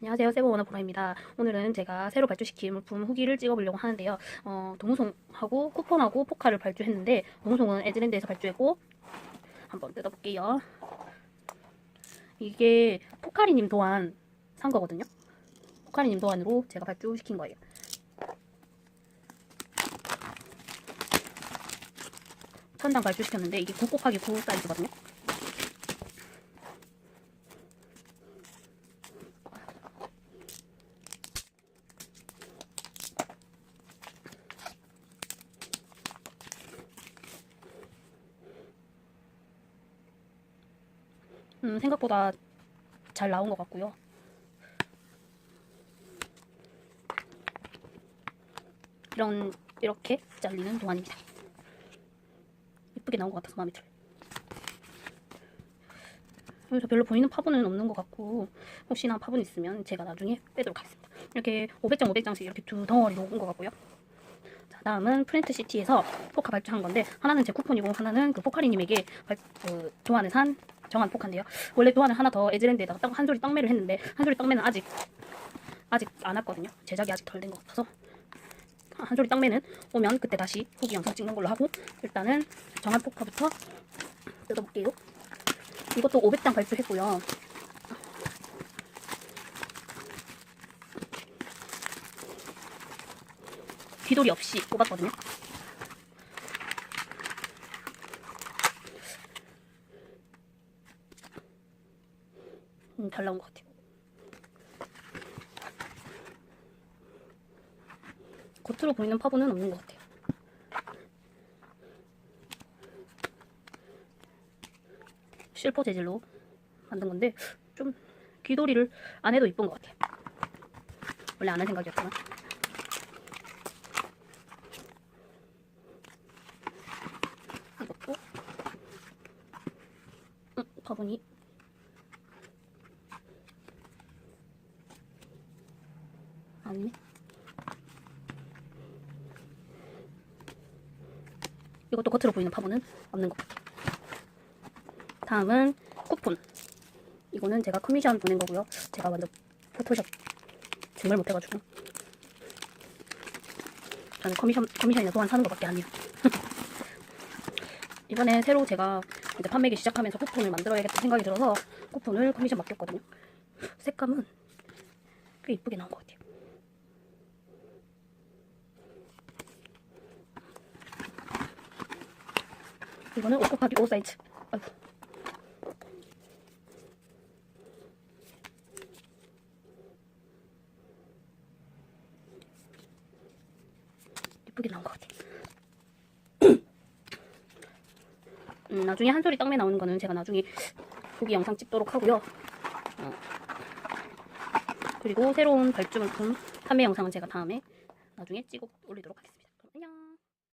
안녕하세요. 세보 원어프로입니다. 오늘은 제가 새로 발주시킨 물품 후기를 찍어보려고 하는데요. 어, 동우송하고 쿠폰하고 포카를 발주했는데 동우송은 에즈랜드에서 발주했고 한번 뜯어볼게요. 이게 포카리님 도안 산 거거든요. 포카리님 도안으로 제가 발주시킨 거예요. 천장 발주시켰는데 이게 9 곱하기 9 사이즈거든요. 음, 생각보다 잘 나온 것 같고요. 이런 이렇게 잘리는 동안입니다. 예쁘게 나온 것 같아서 마음에 들어요. 여기서 별로 보이는 파분은 없는 것 같고 혹시나 파분 있으면 제가 나중에 빼도록 하겠습니다. 이렇게 500장 500장씩 이렇게 두 덩어리로 온것 같고요. 자, 다음은 프렌트 시티에서 포카 발주한 건데 하나는 제 쿠폰이고 하나는 그 포카리님에게 발, 그 교환을 산 정한 포카인데요. 원래 교환을 하나 더 에즈랜드에다가 딱 한 소리 떡매를 했는데 한 소리 떡매는 아직 아직 안 왔거든요. 제작이 아직 덜 된 것 같아서 한 소리 떡매는 오면 그때 다시 후기 영상 찍는 걸로 하고 일단은 정한 포카부터 뜯어볼게요. 이것도 500장 발주했고요. 귀돌이 없이 뽑았거든요. 음, 잘 나온 것 같아요. 겉으로 보이는 파분은 없는 것 같아요. 실버 재질로 만든 건데 좀 귀돌이를 안 해도 이쁜 것 같아요. 원래 안 할 생각이었지만. 이것도 음, 화분이 아니네. 이것도 겉으로 보이는 파분은 없는 것 같아요. 다음은 쿠폰. 이거는 제가 커미션 보낸 거고요. 제가 완전 포토샵 정말 못해가지고 저는 커미션 커미션이나 도안 사는 것밖에 안 해요. 이번에 새로 제가 이제 판매기 시작하면서 쿠폰을 만들어야겠다 생각이 들어서 쿠폰을 커미션 맡겼거든요. 색감은 꽤 이쁘게 나온 것 같아요. 이거는 5 곱하기 5 사이즈. 아이고. 예쁘게 나온 것 같아. 음, 나중에 한 소리 떡매 나오는 거는 제가 나중에 후기 영상 찍도록 하고요. 어. 그리고 새로운 발주 물품 판매 영상은 제가 다음에 나중에 찍어 올리도록 하겠습니다.